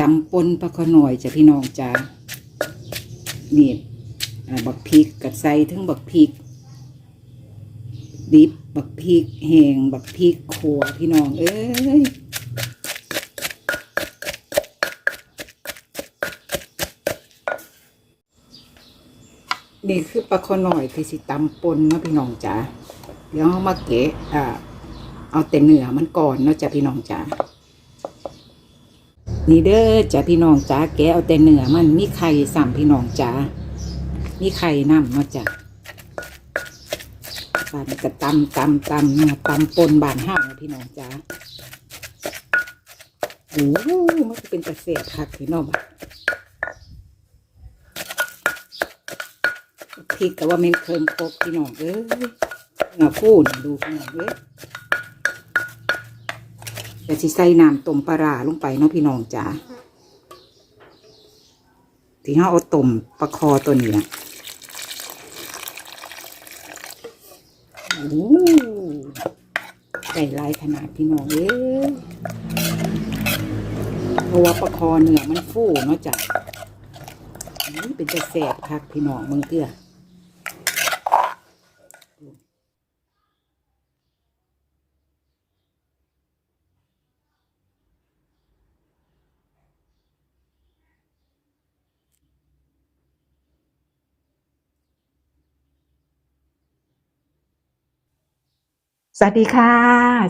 ตำปนปลาขอหน่อยจ้ะพี่น้องจ้านี่บักพริกกับใส่ทั้งบักพริก ดิบบักพริกแห้งบักพริกขัวพี่น้อง เอ้ยนี่คือปลาขอหน่อยที่สิตำปนเนาะพี่น้องจ้าเดี๋ยวเอามาเกะอ่าเอาแต่เนื้อมันก่อนเนาะจ้ะพี่น้องจ้า นี่เด้อจ้ะพี่น้องจ้าแกเอาแต่เนื้อมันมีไข่สามพี่น้องจ้ามีไข่น้ำเนาะจ้ะบานกระตำตำตำเนื้อตำปนบานห้าวพี่น้องจ้าโอ้โหมันจะเป็นกระเสียบคักพี่น้องอะพริกกับว่าเมนเคิมครบพี่น้องเอ้ยเนื้อคู่นี่ดูพี่น้องเอ้ย เดี๋ยวสิใส่น้ำต้มปลาร้าลงไปเนาะพี่น้องจ๋าที่เราเอาต้มปลาคอตัวนี้นะโอ้ใส่ลายขนาดพี่น้องเอ้ยเพราะว่าปลาคอเนื้อมันฟูเนาะจ้ะนี่เป็นจะแสบคักพี่น้องมึงเตื้อ สวัสดีค่ะ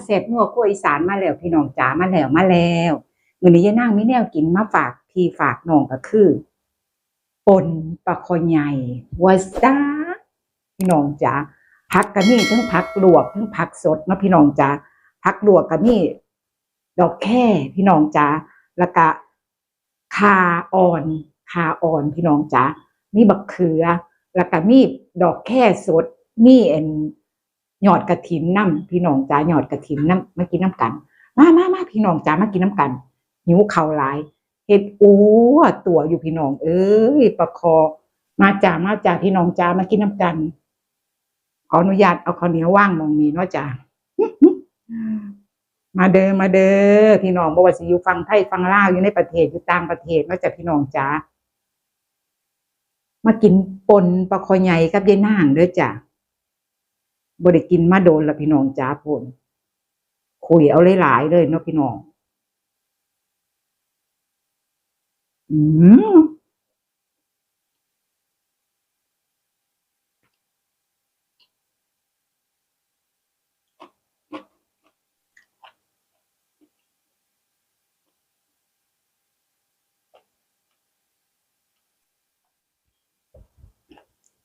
เสพนัวกล้วยอีสานมาแล้วพี่น้องจ๋ามาแล้วมาแล้วมือนี้ยายนั่งมีแนวกินมาฝากพี่ฝากน้องก็คือปนปลาคอใหญ่วาซาพี่น้องจ๋าผักก็มีทั้งผักลวกทั้งผักสดเนาะพี่น้องจ๋าผักลวกก็มีดอกแค่พี่น้องจ๋าแล้วก็คาอ่อนคาอ่อนพี่น้องจ๋ามีบักเขือ แล้วก็มีดอกแค่สดมีเอ็น หยอดกระถินน้ำพี่น้องจ้าหยอดกระถินน้ำมากินน้ำกัน มามามาพี่น้องจ้ามากินน้ำกันหิวเข่าหลายเห็ดอ้ตัวอยู่พี่น้อง เอ้ยประคอ มาจ้ามาจ้าพี่น้องจ้ามากินน้ำกัน ขออนุญาตเอาข้าวเหนียวว่างมองนี้เนาะจ้ามาเด้อมาเด้อพี่น้องบ่ว่าสิอยู่ฟังไทยฟังลาวอยู่ในประเทศอยู่ต่างประเทศเนาะจ้าพี่น้องจ้ามากินปนปลาคอใหญ่กับยายนางเด้อจ้า บ่ได้กินมาโดนละพี่น้องจ้าพนคุยเอาหลายๆเลยเนาะพี่น้องอืม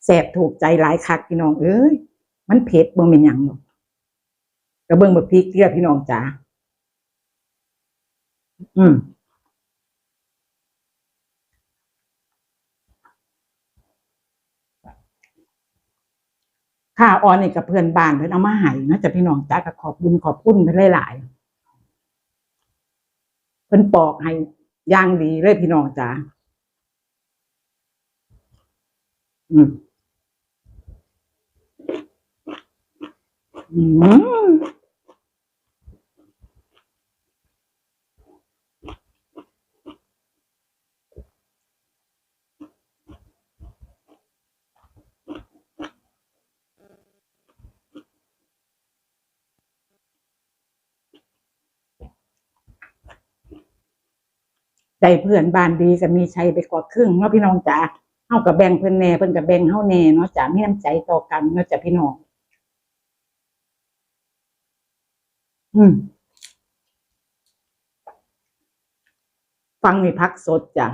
แสบถูกใจหลายคักพี่น้องเอ้ย มันเผ็ดเบ่เป็นหยังหรอกกระเบื้องแบบพริกเกลือพี่น้องจ๋าอืมข้าออนนี่กับเพื่อนบ้านเพิ่นเอามาให้นะจ๊ะพี่น้องจ้าก็ขอบบุญขอบคุณเพิ่นหลายๆเพิ่อนปอกให้ย่างดีเลยพี่น้องจ้าอืม อืม ใจเพื่อนบ้านดีก็มีชัยไปกว่าครึ่งเนาะพี่น้องจ๋าเฮากับแบ่งเพิ่นแน่เพิ่นกับแบ่งเฮาแน่เนาะจ้ามีน้ำใจต่อกันเนาะจ้ะพี่น้อง อืมฟังในพักสดจ้ะ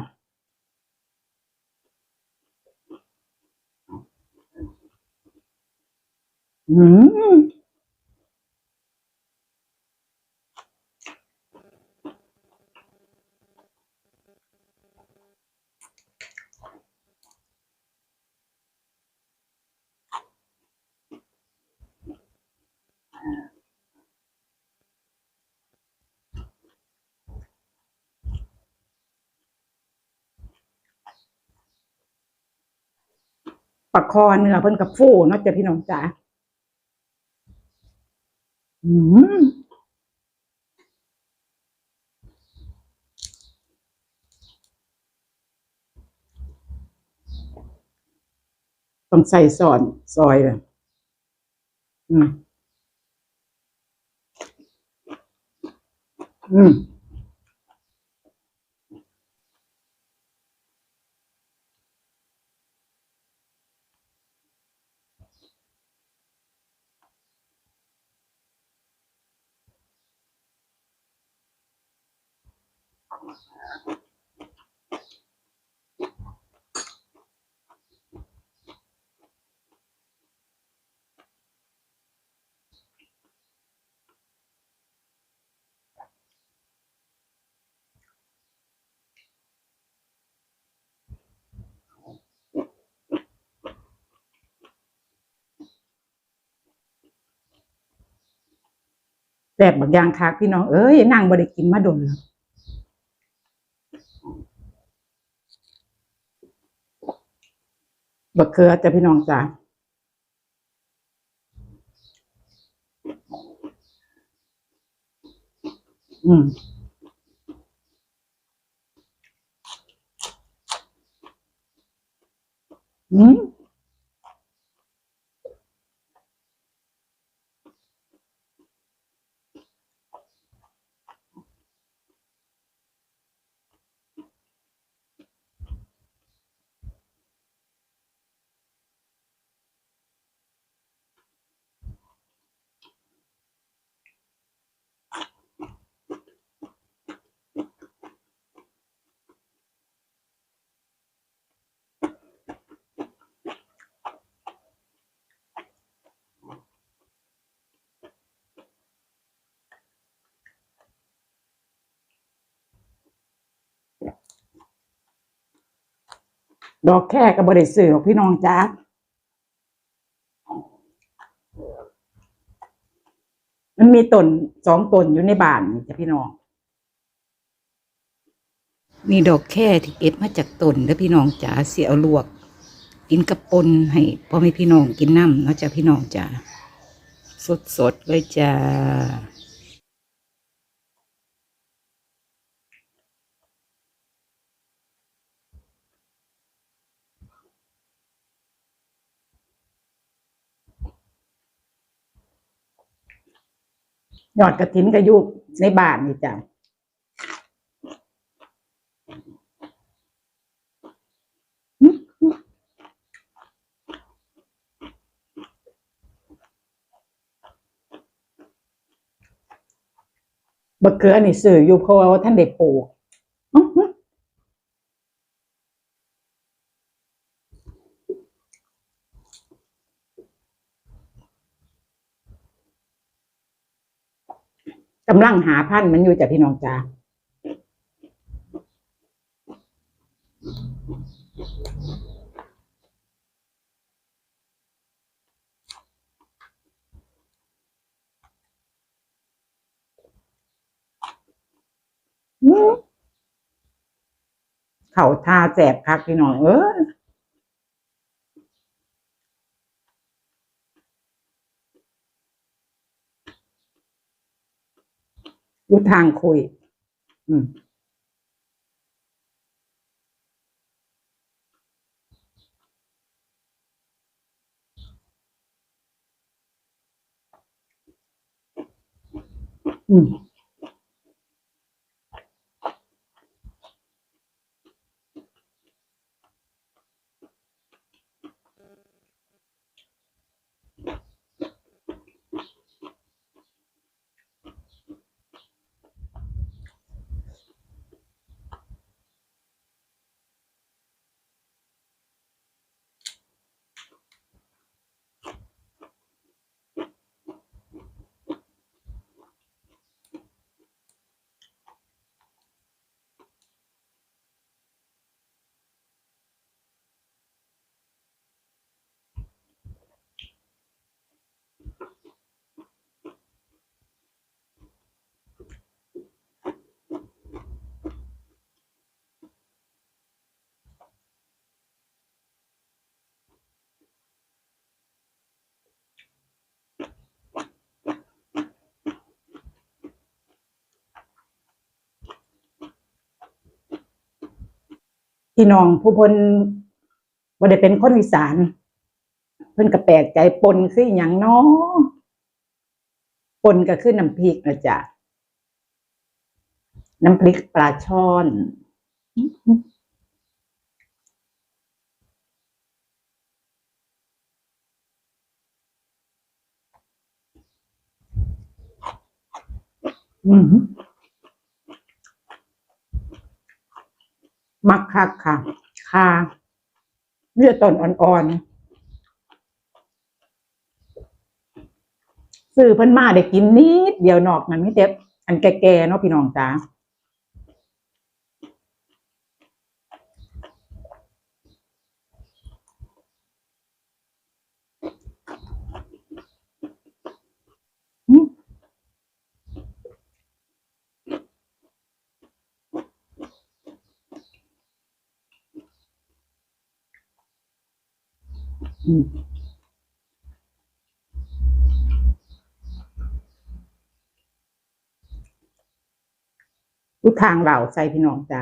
อืม ปลาคอเนื้อเพิ่นกับฟูเนาะจ้ะพี่น้องจ๋าต้องใส่ซอนซอยเลยอืมอืม แสบบางอย่างคักพี่น้องเอ้ยนั่งบ่ได้กินมาดนแล้ว บักเขือจ้ะพี่น้องจ้าอืมอืม ดอกแค่กับบริสื่อของพี่น้องจ้ามันมีต้นสองต้นอยู่ในบ้านนี่จ้ะพี่น้อง มีดอกแค่ที่เก็บมาจากต้นแล้วพี่น้องจ๋าเสียเอาลวก กินกับปนให้พ่อแม่พี่น้องกินน้ำเนาะจ้ะพี่น้องจ๋าสดสดๆเลยจ้า ยอดกระถินกระยุกในบ้านนี่จ้ะบักเขือนี่สื่ออยู่เพราะว่าท่านเด็กปลูก อื้อหือำลังหาพันธุ์มันอยู่จ้ะพี่น้องจ้าเขาทาแสบคักพี่น้องเอ้ย อยู่ทางคุย อืมอืม พี่น้องผู้พนบ่ได้เป็นคนอีสาน เพิ่นก็แปลกใจปนคืออย่างเนาะปนก็คือน้ำพริกนะจ๊ะน้ำพริกปลาช่อนอืม มักคักค่ะคาเนื้อต้นอ่อนๆซื้อเพิ่นมาได้กินนิดเดียวนอกนั้นไม่เจ็บอันแก่ๆเนาะพี่น้องจ้า ทุกทางเหล่าใส่พี่น้องจ้า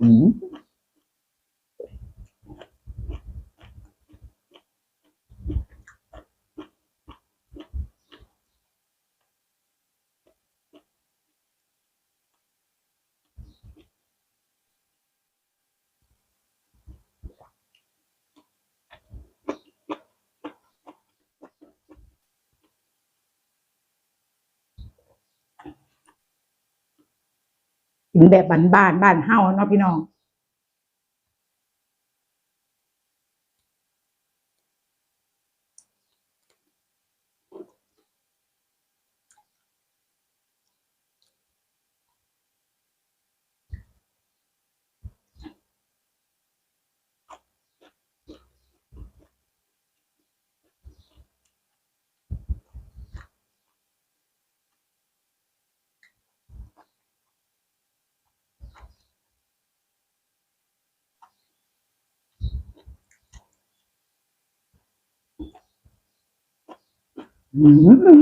อืม กินแบบบ้านบ้านๆบ้านเฮาเนาะพี่น้อง อืม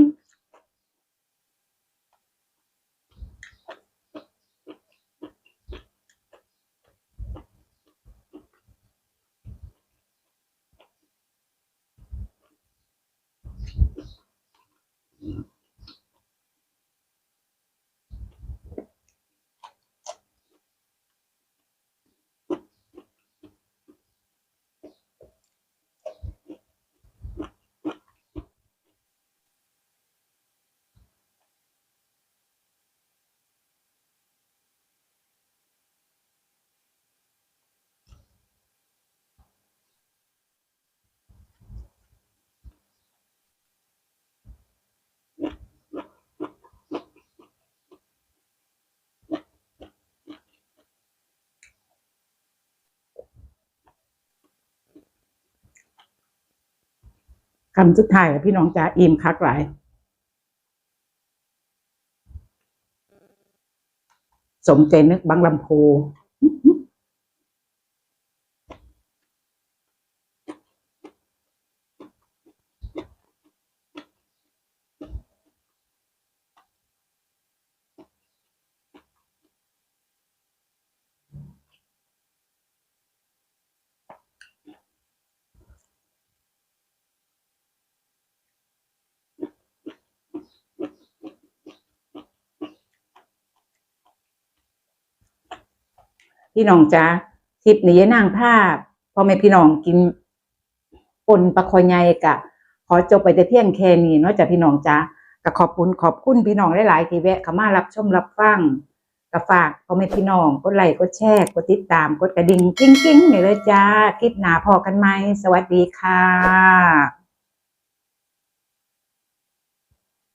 คำสุดท้ายพี่น้องจ้าอิ่มคักหลายสมใจนึกบางลำโพ พี่น้องจ้าคลิปนี้นางภาพพ่อแม่พี่น้องกินปนปลาคอยใหญ่กะ ขอจบไปแต่เพียงแค่นี้เนาะจ้ะพี่น้องจ้าก็ขอบคุณขอบคุณพี่น้องหลายๆที่แวะเข้ามารับชมรับฟังก็ฝากพ่อแม่พี่น้องกดไลค์กดแชร์กดติดตามกดกระดิ่งกิ้งกิ้งๆนี่เลยจ้าคลิปหน้าพอกันไหมสวัสดีค่ะ